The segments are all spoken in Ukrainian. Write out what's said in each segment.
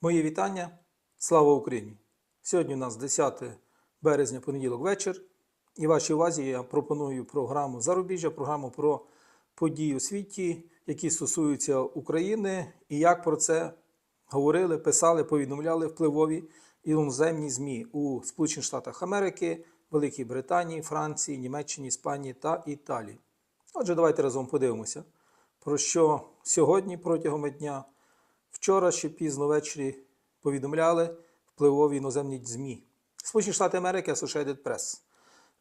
Мої вітання. Слава Україні! Сьогодні у нас 10 березня, понеділок вечір. І вашій увазі я пропоную програму Зарубіжжя, програму про події у світі, які стосуються України, і як про це говорили, писали, повідомляли впливові іноземні ЗМІ у Сполучених Штатах Америки, Великій Британії, Франції, Німеччині, Іспанії та Італії. Отже, давайте разом подивимося, про що сьогодні протягом дня, вчора ще пізно ввечері повідомляли впливові іноземні ЗМІ. Сполучені Штати Америки Associated Press.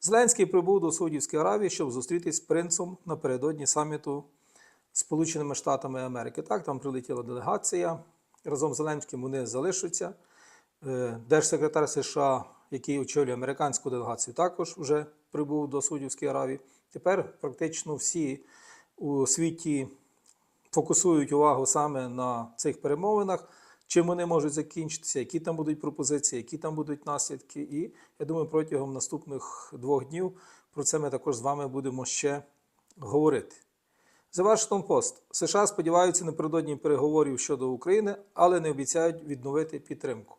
Зеленський прибув до Саудівської Аравії, щоб зустрітись з принцем напередодні саміту Сполученими Штатами Америки. Так, там прилетіла делегація. Разом з Зеленським вони залишаться. Е, Держсекретар США, який очолює американську делегацію, також вже прибув до Саудівської Аравії. Тепер практично всі у світі фокусують увагу саме на цих перемовинах, чим вони можуть закінчитися, які там будуть пропозиції, які там будуть наслідки. І я думаю, протягом наступних двох днів про це ми також з вами будемо ще говорити. The Washington Post. США сподіваються напередодні переговорів щодо України, але не обіцяють відновити підтримку.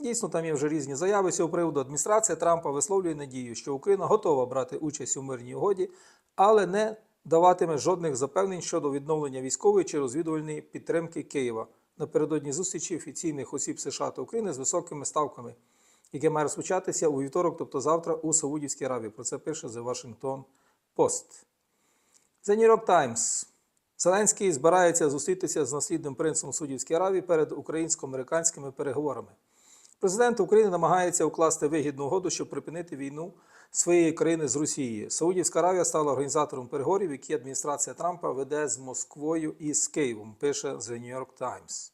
Дійсно, там є вже різні заяви з цього приводу. Адміністрація Трампа висловлює надію, що Україна готова брати участь у мирній угоді, але не даватиме жодних запевнень щодо відновлення військової чи розвідувальної підтримки Києва напередодні зустрічі офіційних осіб США та України з високими ставками, яке має розпочатися у вівторок, тобто завтра, у Саудівській Аравії. Про це пише The Washington Post. The New York Times. Зеленський збирається зустрітися з наслідним принцем Судівської Аравії перед українсько-американськими переговорами. Президент України намагається укласти вигідну угоду, щоб припинити війну своєї країни з Росією. Саудівська Аравія стала організатором переговорів, які адміністрація Трампа веде з Москвою і з Києвом, пише The New York Times.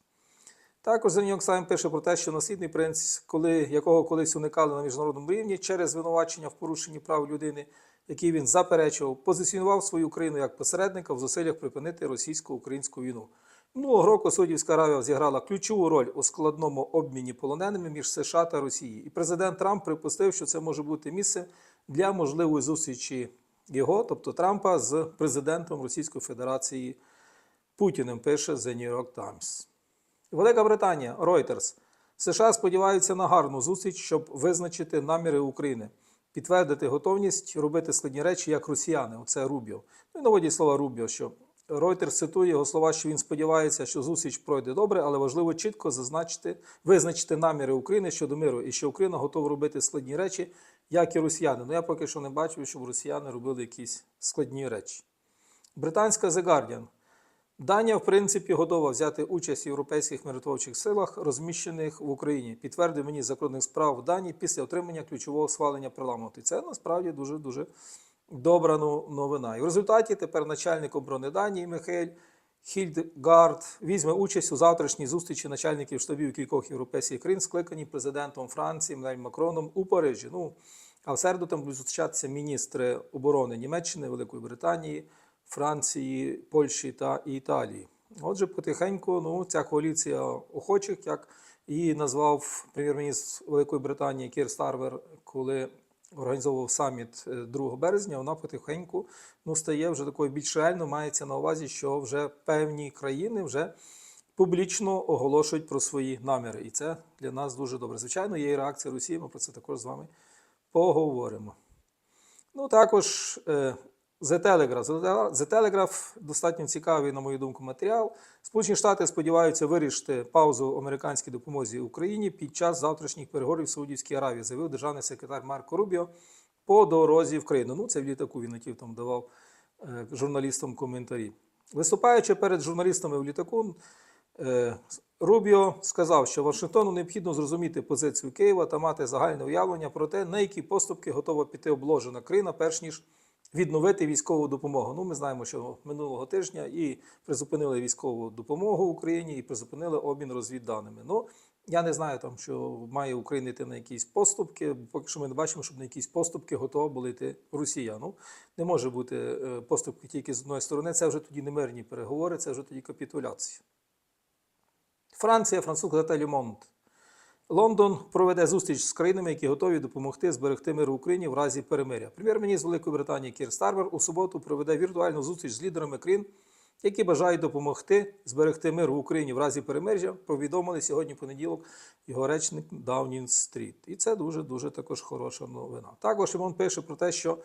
Також The New York Times пише про те, що наслідний принц, коли, якого колись уникали на міжнародному рівні через звинувачення в порушенні прав людини, які він заперечував, позиціонував свою країну як посередника в зусиллях припинити російсько-українську війну. Минулого року Саудівська Аравія зіграла ключову роль у складному обміні полоненими між США та Росією. І президент Трамп припустив, що це може бути місце для можливої зустрічі його, тобто Трампа, з президентом Російської Федерації Путіним, пише The New York Times. Велика Британія, Reuters. США сподіваються на гарну зустріч, щоб визначити наміри України, підтвердити готовність робити складні речі як росіяни. Оце Рубіо. Ну і наводять слова Рубіо, що Reuters цитує його слова, що він сподівається, що зустріч пройде добре, але важливо чітко зазначити, визначити наміри України щодо миру і що Україна готова робити складні речі, як і росіяни. Ну я поки що не бачив, щоб росіяни робили якісь складні речі. Британська The Guardian. Данія, в принципі, готова взяти участь в європейських миротворчих силах, розміщених в Україні, підтвердив мені закордонних справ в Данії після отримання ключового схвалення парламенту. І це насправді дуже дуже добра новина. І в результаті тепер начальник оборони Данії Михайль Хільдгард візьме участь у завтрашній зустрічі начальників штабів кількох європейських країн, скликані президентом Франції Еммануелем Макроном у Парижі. Ну а в середу там будуть зустрічатися міністри оборони Німеччини, Великої Британії, Франції, Польщі та Італії. Отже, потихеньку, ну ця коаліція охочих, як її назвав прем'єр-міністр Великої Британії Кір Старвер, коли організовував саміт е, 2 березня, вона потихеньку ну, стає вже такою більш реально. Мається на увазі, що вже певні країни вже публічно оголошують про свої наміри. І це для нас дуже добре. Звичайно, є і реакція Росії, ми про це також з вами поговоримо. Ну, також е, The Telegraph. The Telegraph достатньо цікавий, на мою думку, матеріал. Сполучені Штати сподіваються вирішити паузу американській допомозі Україні під час завтрашніх переговорів в Саудівській Аравії, заявив державний секретар Марко Рубіо по дорозі в країну. Ну, це в літаку він летів, там давав е, журналістам коментарі. Виступаючи перед журналістами в літаку, е, Рубіо сказав, що Вашингтону необхідно зрозуміти позицію Києва та мати загальне уявлення про те, на які поступки готова піти обложена країна, перш ніж відновити військову допомогу. Ну, ми знаємо, що минулого тижня і призупинили військову допомогу Україні, і призупинили обмін розвідданими. Ну, я не знаю, там, що має Україна йти на якісь поступки. Поки що ми не бачимо, щоб на якісь поступки готова була йти Росія. Ну, не може бути е, поступки тільки з одної сторони. Це вже тоді не мирні переговори, це вже тоді капітуляція. Франція, французька та Лімонт. Лондон проведе зустріч з країнами, які готові допомогти зберегти мир в Україні в разі перемиря. Прем'єр-міністр Великої Британії Кір Старвер у суботу проведе віртуальну зустріч з лідерами країн, які бажають допомогти зберегти мир в Україні в разі перемир'я, повідомили сьогодні понеділок його речник Даунінг Стріт. І це дуже дуже також хороша новина. Також Імон пише про те, що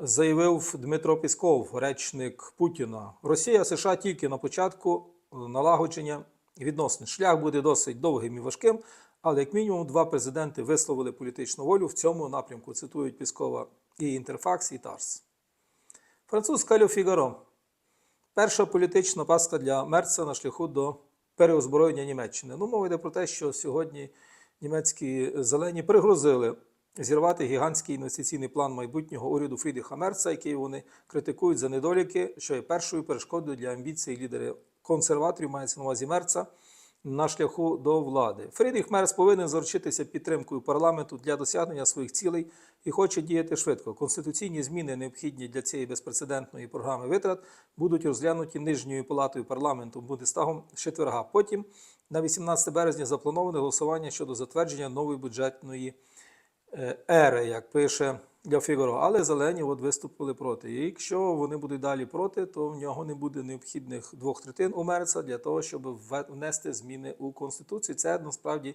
заявив Дмитро Пісков, речник Путіна. Росія США тільки на початку налагодження відносин. Шлях буде досить довгим і важким, але як мінімум два президенти висловили політичну волю в цьому напрямку. Цитують Піскова і Інтерфакс, і Тарс. Французька Лю Фігаро. Перша політична пастка для Мерца на шляху до переозброєння Німеччини. Ну, мова йде про те, що сьогодні німецькі зелені пригрозили зірвати гігантський інвестиційний план майбутнього уряду Фрідріха Мерца, який вони критикують за недоліки, що є першою перешкодою для амбіцій лідерів консерваторів, мається на увазі Мерца, на шляху до влади. Фрідріх Мерц повинен заручитися підтримкою парламенту для досягнення своїх цілей і хоче діяти швидко. Конституційні зміни, необхідні для цієї безпрецедентної програми витрат, будуть розглянуті нижньою палатою парламенту Бундестагом з четверга. Потім на 18 березня заплановане голосування щодо затвердження нової бюджетної е, ери, як пише для Фігаро. Але зелені от виступили проти. І якщо вони будуть далі проти, то в нього не буде необхідних двох третин у Мерца для того, щоб внести зміни у Конституцію. Це насправді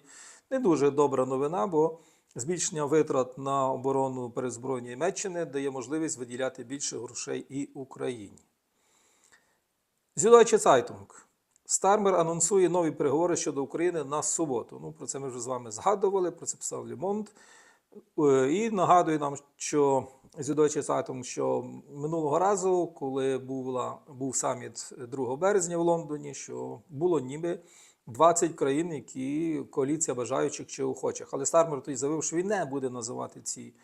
не дуже добра новина, бо збільшення витрат на оборону перезброєння Німеччини дає можливість виділяти більше грошей і Україні. Süddeutsche Zeitung. Стармер анонсує нові переговори щодо України на суботу. Ну, про це ми вже з вами згадували, про це писав Лемонт. Е, І нагадує нам, що Süddeutsche Zeitung, що минулого разу, коли була, був саміт 2 березня в Лондоні, що було ніби 20 країн, які коаліція бажаючих чи охочих. Але Стармер тоді заявив, що він не буде називати ці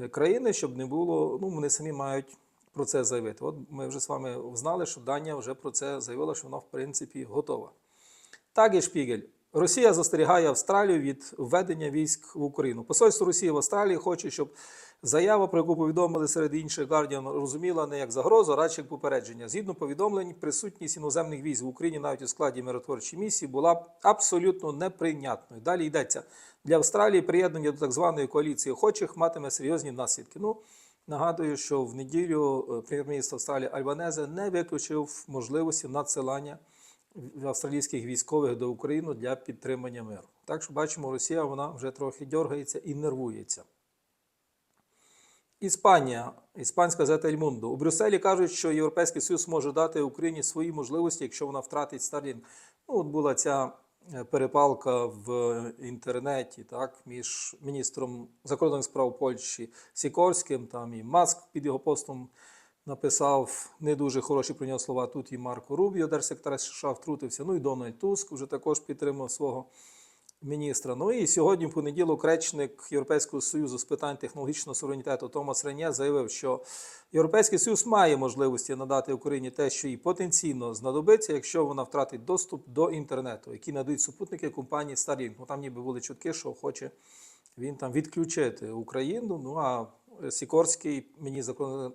е, країни, щоб не було. Ну, вони самі мають про це заявити. От ми вже з вами знали, що Данія вже про це заявила, що вона в принципі готова. Так і Шпігель. Росія застерігає Австралію від введення військ в Україну. Посольство Росії в Австралії хоче, щоб заява, про яку повідомили серед інших Guardian, розуміла не як загрозу, а радше як попередження. Згідно повідомлень, присутність іноземних військ в Україні навіть у складі миротворчої місії була абсолютно неприйнятною. Далі йдеться для Австралії приєднання до так званої коаліції охочих матиме серйозні наслідки. Ну нагадую, що в неділю е, прем'єр-міністр Австралії Альбанезе не виключив можливості надсилання австралійських військових до України для підтримання миру. Так що бачимо, Росія вона вже трохи дергається і нервується. Іспанія, іспанська газета «Ель Мундо». У Брюсселі кажуть, що Європейський Союз може дати Україні свої можливості, якщо вона втратить Starlink. Ну, от була ця е, перепалка в інтернеті так, між міністром закордонних справ Польщі Сікорським, там і Маск під його постом написав не дуже хороші про нього слова. Тут і Марко Рубіо, держсекретар США, втрутився. Ну і Дональд Туск вже також підтримав свого міністра. Ну і сьогодні, в понеділок, речник Європейського союзу з питань технологічного суверенітету Томас Реня заявив, що Європейський Союз має можливості надати Україні те, що їй потенційно знадобиться, якщо вона втратить доступ до інтернету, які надають супутники компанії Starlink. Ну там ніби були чутки, що хоче він там відключити Україну. Ну а Сікорський, мені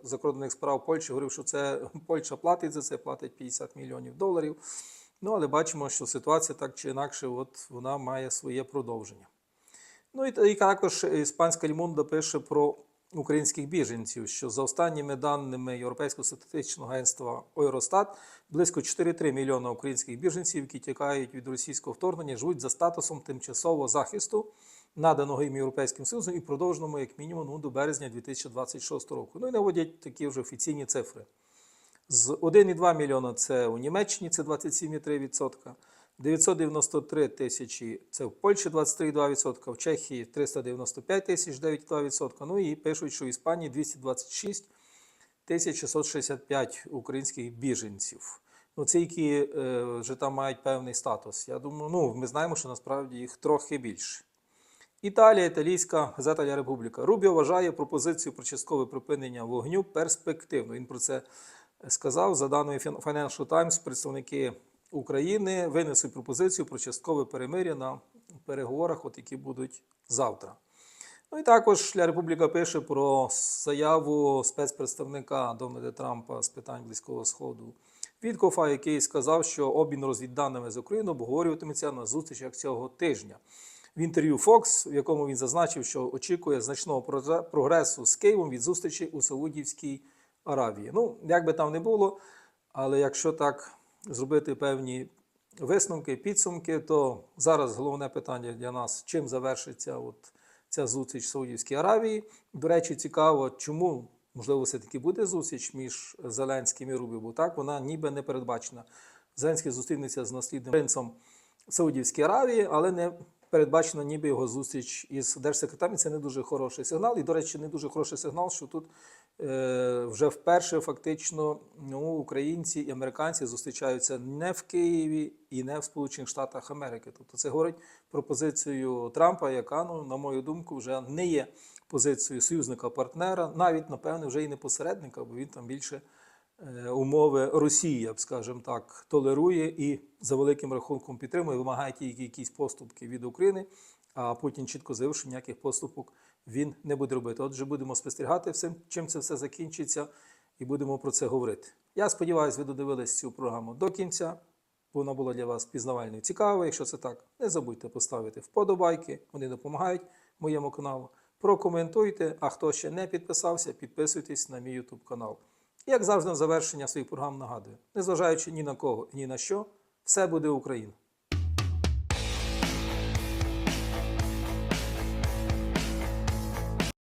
закордонних справ Польщі, говорив, що це Польща платить за це, платить 50 мільйонів доларів. Ну, але бачимо, що ситуація так чи інакше, от вона має своє продовження. Ну і, і також іспанська Лімонда пише про українських біженців, що за останніми даними Європейського статистичного агентства Eurostat, близько 4,3 мільйона українських біженців, які тікають від російського вторгнення, живуть за статусом тимчасового захисту, наданого їм Європейським Союзом і продовженому як мінімум ну, до березня 2026 року. Ну і наводять такі вже офіційні цифри. З 1,2 мільйона це у Німеччині, це 27,3%. 993 тисячі це в Польщі 23,2%, в Чехії 395 тисяч 9,2%. Ну і пишуть, що в Іспанії 226 тисяч 665 українських біженців. Ну, це які е, вже там мають певний статус. Я думаю, ну ми знаємо, що насправді їх трохи більше. Італія, італійська газета «Ля Републіка. Рубіо вважає пропозицію про часткове припинення вогню перспективною. Він про це сказав. За даними Financial Times, представники України винесуть пропозицію про часткове перемир'я на переговорах, от які будуть завтра. Ну і також Ля Републіка пише про заяву спецпредставника Дональда Трампа з питань Близького Сходу Віткофа, який сказав, що обмін розвідданими з Україною обговорюватиметься на зустрічах цього тижня. В інтерв'ю Fox, в якому він зазначив, що очікує значного прогресу з Києвом від зустрічі у Саудівській Аравії. Ну, як би там не було, Але якщо так зробити певні висновки, підсумки, то зараз головне питання для нас, чим завершиться от ця зустріч в Саудівській Аравії. До речі, цікаво, чому можливо все-таки буде зустріч між Зеленським і Рубі, бо так вона ніби не передбачена. Зеленський зустрінеться з наслідним принцем Саудівській Аравії, але не передбачена ніби його зустріч із держсекретарем. Це не дуже хороший сигнал. І, до речі, не дуже хороший сигнал, що тут е, вже вперше фактично ну, українці і американці зустрічаються не в Києві і не в Сполучених Штатах Америки. Тобто це говорить про позицію Трампа, яка, ну, на мою думку, вже не є позицією союзника-партнера, навіть, напевне, вже і не посередника, бо він там більше умови Росії, я б скажем так, толерує і за великим рахунком підтримує, вимагає тільки якісь поступки від України, а Путін чітко заявив, що ніяких поступок він не буде робити. Отже, будемо спостерігати всім, чим це все закінчиться, і будемо про це говорити. Я сподіваюся, ви додивились цю програму до кінця. Вона була для вас пізнавальною і цікавою. Якщо це так, не забудьте поставити вподобайки, вони допомагають моєму каналу. Прокоментуйте, а хто ще не підписався, підписуйтесь на мій YouTube канал. Як завжди, на завершення своїх програм нагадую, незважаючи ні на кого, ні на що, все буде Україна.